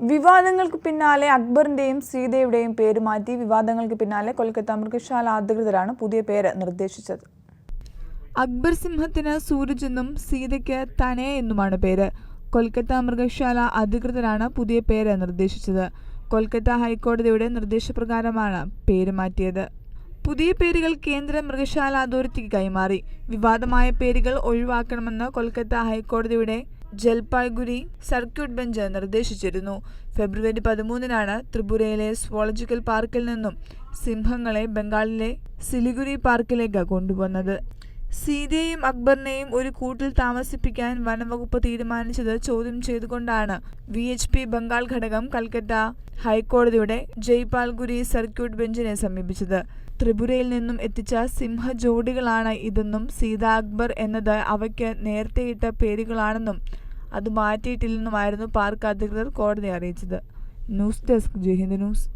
വിവാദങ്ങൾക്ക് പിന്നാലെ അക്ബറിന്റെയും സീതയുടെയും പേര് മാറ്റി വിവാദങ്ങൾക്ക് പിന്നാലെ കൊൽക്കത്ത മൃഗശാല അധികൃതരാണ് പുതിയ പേര് നിർദ്ദേശിച്ചത്. അക്ബർ സിംഹത്തിന് സൂരജ് എന്നും സീതയ്ക്ക് തനയ എന്നുമാണ് പേര്. കൊൽക്കത്ത മൃഗശാല അധികൃതരാണ് പുതിയ പേര് നിർദ്ദേശിച്ചത്. കൊൽക്കത്ത ഹൈക്കോടതിയുടെ നിർദ്ദേശപ്രകാരമാണ് പേര് മാറ്റിയത്. പുതിയ പേരുകൾ കേന്ദ്ര മൃഗശാല അതോറിറ്റിക്ക് കൈമാറി. വിവാദമായ പേരുകൾ ഒഴിവാക്കണമെന്ന് കൊൽക്കത്ത ഹൈക്കോടതിയുടെ ജൽപായ്ഗുരി സർക്യൂട്ട് ബെഞ്ച് നിർദ്ദേശിച്ചിരുന്നു. ഫെബ്രുവരി പതിമൂന്നിനാണ് ത്രിപുരയിലെ സുവോളജിക്കൽ പാർക്കിൽ നിന്നും സിംഹങ്ങളെ ബംഗാളിലെ സിലിഗുരി പാർക്കിലേക്ക് കൊണ്ടുവന്നത്. സീതയെയും അക്ബറിനെയും ഒരു കൂട്ടിൽ താമസിപ്പിക്കാൻ വനംവകുപ്പ് തീരുമാനിച്ചത് ചോദ്യം ചെയ്തുകൊണ്ടാണ്. വി. എച്ച്. പി. ബംഗാൾ ഘടകം കൽക്കട്ട ഹൈക്കോടതിയുടെ ജയ്പാൽഗുരി സർക്യൂട്ട് ബെഞ്ചിനെ സമീപിച്ചത്. ത്രിപുരയിൽ നിന്നും എത്തിച്ച സിംഹ ജോഡികളാണ് ഇതെന്നും സീത അക്ബർ എന്നത് അവയ്ക്ക് നേരത്തെയിട്ട പേരുകളാണെന്നും അത് മാറ്റിയിട്ടില്ലെന്നുമായിരുന്നു പാർക്ക് അധികൃതർ കോടതിയെ അറിയിച്ചത്. News desk Jaihind news.